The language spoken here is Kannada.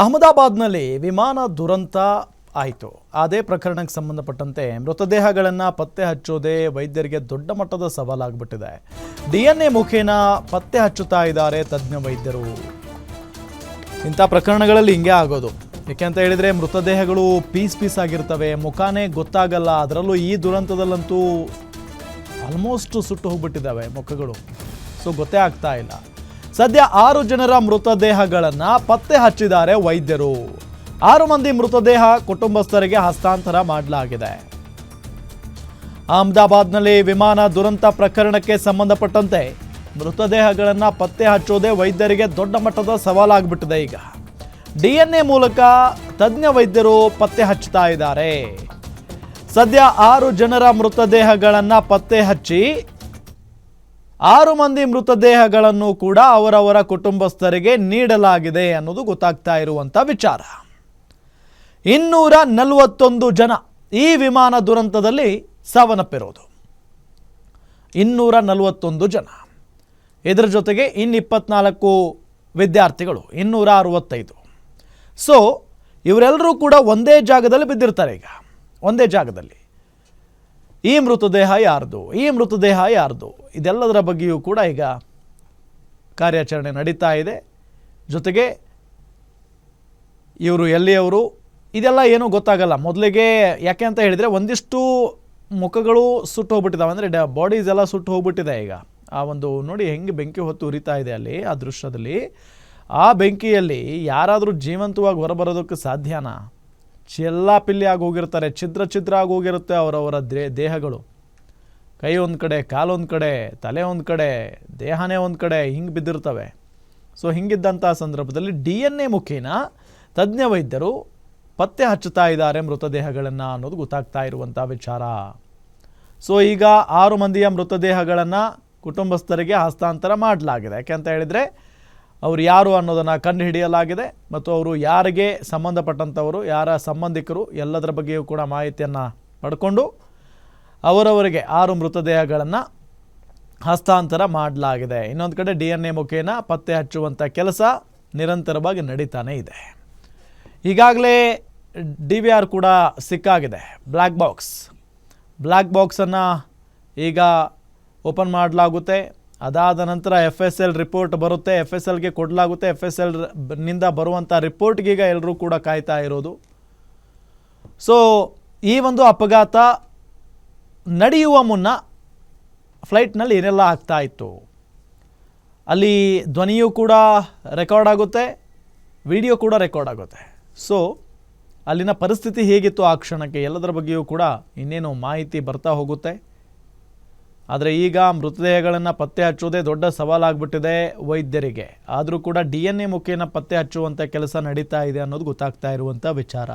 ಅಹಮದಾಬಾದ್ನಲ್ಲಿ ವಿಮಾನ ದುರಂತ ಆಯಿತು. ಅದೇ ಪ್ರಕರಣಕ್ಕೆ ಸಂಬಂಧಪಟ್ಟಂತೆ ಮೃತದೇಹಗಳನ್ನು ಪತ್ತೆ ಹಚ್ಚೋದೇ ವೈದ್ಯರಿಗೆ ದೊಡ್ಡ ಮಟ್ಟದ ಸವಾಲಾಗ್ಬಿಟ್ಟಿದೆ. ಡಿ ಎನ್ ಎ ಮುಖೇನ ಪತ್ತೆ ಹಚ್ಚುತ್ತಾ ಇದ್ದಾರೆ ತಜ್ಞ ವೈದ್ಯರು. ಇಂಥ ಪ್ರಕರಣಗಳಲ್ಲಿ ಹಿಂಗೆ ಆಗೋದು. ಯಾಕೆ ಅಂತ ಹೇಳಿದರೆ ಮೃತದೇಹಗಳು ಪೀಸ್ ಪೀಸ್ ಆಗಿರ್ತವೆ, ಮುಖಾನೇ ಗೊತ್ತಾಗಲ್ಲ. ಅದರಲ್ಲೂ ಈ ದುರಂತದಲ್ಲಂತೂ ಆಲ್ಮೋಸ್ಟ್ ಸುಟ್ಟು ಹೋಗ್ಬಿಟ್ಟಿದ್ದಾವೆ ಮುಖಗಳು. ಸೊ ಗೊತ್ತೇ ಆಗ್ತಾ ಇಲ್ಲ. ಸದ್ಯ ಆರು ಜನರ ಮೃತದೇಹಗಳನ್ನು ಪತ್ತೆ ಹಚ್ಚಿದ್ದಾರೆ ವೈದ್ಯರು. ಆರು ಮಂದಿ ಮೃತದೇಹ ಕುಟುಂಬಸ್ಥರಿಗೆ ಹಸ್ತಾಂತರ ಮಾಡಲಾಗಿದೆ. ಅಹಮದಾಬಾದ್ನಲ್ಲಿ ವಿಮಾನ ದುರಂತ ಪ್ರಕರಣಕ್ಕೆ ಸಂಬಂಧಪಟ್ಟಂತೆ ಮೃತದೇಹಗಳನ್ನು ಪತ್ತೆ ಹಚ್ಚೋದೇ ವೈದ್ಯರಿಗೆ ದೊಡ್ಡ ಮಟ್ಟದ ಸವಾಲಾಗ್ಬಿಟ್ಟಿದೆ ಈಗ. ಡಿ ಎನ್ ಎ ಮೂಲಕ ತಜ್ಞ ವೈದ್ಯರು ಪತ್ತೆ ಹಚ್ಚುತ್ತಾ ಇದ್ದಾರೆ. ಸದ್ಯ ಆರು ಜನರ ಮೃತದೇಹಗಳನ್ನು ಪತ್ತೆ ಹಚ್ಚಿ ಆರು ಮಂದಿ ಮೃತದೇಹಗಳನ್ನು ಕೂಡ ಅವರವರ ಕುಟುಂಬಸ್ಥರಿಗೆ ನೀಡಲಾಗಿದೆ ಅನ್ನೋದು ಗೊತ್ತಾಗ್ತಾ ಇರುವಂಥ ವಿಚಾರ. ಇನ್ನೂರ ನಲವತ್ತೊಂದು ಜನ ಈ ವಿಮಾನ ದುರಂತದಲ್ಲಿ ಸಾವನ್ನಪ್ಪಿರೋದು. ಇನ್ನೂರ ನಲವತ್ತೊಂದು ಜನ. ಇದರ ಜೊತೆಗೆ ಇನ್ನಿಪ್ಪತ್ನಾಲ್ಕು ವಿದ್ಯಾರ್ಥಿಗಳು, ಇನ್ನೂರ ಅರವತ್ತೈದು. ಸೊ ಇವರೆಲ್ಲರೂ ಕೂಡ ಒಂದೇ ಜಾಗದಲ್ಲಿ ಬಿದ್ದಿರ್ತಾರೆ ಈಗ. ಒಂದೇ ಜಾಗದಲ್ಲಿ. ಈ ಮೃತದೇಹ ಯಾರ್ದು? ಈ ಮೃತದೇಹ ಯಾರ್ದು? ಇದೆಲ್ಲದರ ಬಗ್ಗೆಯೂ ಕೂಡ ಈಗ ಕಾರ್ಯಾಚರಣೆ ನಡೀತಾ ಇದೆ. ಜೊತೆಗೆ ಇವರು ಎಲ್ಲಿಯವರು? ಇದೆಲ್ಲ ಏನೂ ಗೊತ್ತಾಗಲ್ಲ. ಮೊದಲಿಗೆ ಯಾಕೆ ಅಂತ ಹೇಳಿದರೆ ಒಂದಿಷ್ಟು ಮುಖಗಳು ಸುಟ್ಟು ಹೋಗ್ಬಿಟ್ಟಿದ್ದಾವೆ ಅಂದರೆ ಡ ಬಾಡೀಸ್ ಎಲ್ಲ ಸುಟ್ಟು ಹೋಗ್ಬಿಟ್ಟಿದೆ ಈಗ. ಆ ಒಂದು ನೋಡಿ ಹೆಂಗೆ ಬೆಂಕಿ ಹೊತ್ತು ಉರಿತಾ ಇದೆ ಅಲ್ಲಿ, ಆ ದೃಶ್ಯದಲ್ಲಿ. ಆ ಬೆಂಕಿಯಲ್ಲಿ ಯಾರಾದರೂ ಜೀವಂತವಾಗಿ ಹೊರಬರೋದಕ್ಕೆ ಸಾಧ್ಯನಾ? ಚೆಲ್ಲ ಪಿಲ್ಲಿ ಆಗಿ ಹೋಗಿರ್ತಾರೆ, ಛಿದ್ರ ಛಿದ್ರ ಹೋಗಿರುತ್ತೆ ಅವರವರ ದೇ, ದೇಹಗಳು. ಕೈ ಒಂದು ಕಡೆ ಕಾಲೊಂದು ಕಡೆ, ತಲೆ ಒಂದು ಕಡೆ, ದೇಹನೇ ಒಂದು ಕಡೆ ಹಿಂಗೆ ಬಿದ್ದಿರ್ತವೆ. ಸೊ ಹಿಂಗಿದ್ದಂಥ ಸಂದರ್ಭದಲ್ಲಿ ಡಿ ಎನ್ ಎ ಮುಖೇನ ತಜ್ಞ ವೈದ್ಯರು ಪತ್ತೆ ಹಚ್ಚುತ್ತಾ ಇದ್ದಾರೆ ಮೃತದೇಹಗಳನ್ನು ಅನ್ನೋದು ಗೊತ್ತಾಗ್ತಾ ಇರುವಂಥ ವಿಚಾರ. ಸೊ ಈಗ ಆರು ಮಂದಿಯ ಮೃತದೇಹಗಳನ್ನು ಕುಟುಂಬಸ್ಥರಿಗೆ ಹಸ್ತಾಂತರ ಮಾಡಲಾಗಿದೆ. ಯಾಕೆಂತ ಹೇಳಿದರೆ ಅವರು ಯಾರು ಅನ್ನೋದನ್ನು ಕಂಡುಹಿಡಿಯಲಾಗಿದೆ ಮತ್ತು ಅವರು ಯಾರಿಗೆ ಸಂಬಂಧಪಟ್ಟಂಥವರು, ಯಾರ ಸಂಬಂಧಿಕರು ಎಲ್ಲದರ ಬಗ್ಗೆಯೂ ಕೂಡ ಮಾಹಿತಿಯನ್ನು ಪಡ್ಕೊಂಡು ಅವರವರಿಗೆ ಆರು ಮೃತದೇಹಗಳನ್ನು ಹಸ್ತಾಂತರ ಮಾಡಲಾಗಿದೆ. ಇನ್ನೊಂದು ಕಡೆ ಡಿ ಎನ್ ಎ ಮುಖೇನ ಪತ್ತೆ ಹಚ್ಚುವಂಥ ಕೆಲಸ ನಿರಂತರವಾಗಿ ನಡೀತಾನೇ ಇದೆ. ಈಗಾಗಲೇ ಡಿ ವಿ ಆರ್ ಕೂಡ ಸಿಕ್ಕಾಗಿದೆ. Black box. ಬ್ಲ್ಯಾಕ್ ಬಾಕ್ಸನ್ನು ಈಗ ಓಪನ್ ಮಾಡಲಾಗುತ್ತೆ. ಅದಾದ ನಂತರ ಎಫ್ ಎಸ್ ಎಲ್ ರಿಪೋರ್ಟ್ ಬರುತ್ತೆ ಎಫ್ ಎಸ್ ಎಲ್ಗೆ ಕೊಡಲಾಗುತ್ತೆ ಎಫ್ ಎಸ್ ಎಲ್ನಿಂದ ಬರುವಂಥ ರಿಪೋರ್ಟ್ಗೀಗ ಎಲ್ಲರೂ ಕೂಡ ಕಾಯ್ತಾ ಇರೋದು. ಸೊ ಈ ಒಂದು ಅಪಘಾತ ನಡೆಯುವ ಮುನ್ನ ಫ್ಲೈಟ್ನಲ್ಲಿ ಏನೆಲ್ಲ ಆಗ್ತಾ ಇತ್ತು? ಅಲ್ಲಿ ಧ್ವನಿಯೂ ಕೂಡ ರೆಕಾರ್ಡ್ ಆಗುತ್ತೆ ವಿಡಿಯೋ ಕೂಡ ರೆಕಾರ್ಡ್ ಆಗುತ್ತೆ. ಸೊ ಅಲ್ಲಿನ ಪರಿಸ್ಥಿತಿ ಹೇಗಿತ್ತು ಆ ಕ್ಷಣಕ್ಕೆ? ಎಲ್ಲದರ ಬಗ್ಗೆಯೂ ಕೂಡ ಇನ್ನೇನು ಮಾಹಿತಿ ಬರ್ತಾ ಹೋಗುತ್ತೆ. ಆದರೆ ಈಗ ಮೃತದೇಹಗಳನ್ನು ಪತ್ತೆ ಹಚ್ಚೋದೇ ದೊಡ್ಡ ಸವಾಲಾಗ್ಬಿಟ್ಟಿದೆ ವೈದ್ಯರಿಗೆ. ಆದರೂ ಕೂಡ ಡಿ ಎನ್ ಎ ಮುಖೇನ ಪತ್ತೆ ಹಚ್ಚುವಂಥ ಕೆಲಸ ನಡೀತಾ ಇದೆ ಅನ್ನೋದು ಗೊತ್ತಾಗ್ತಾ ಇರುವಂಥ ವಿಚಾರ.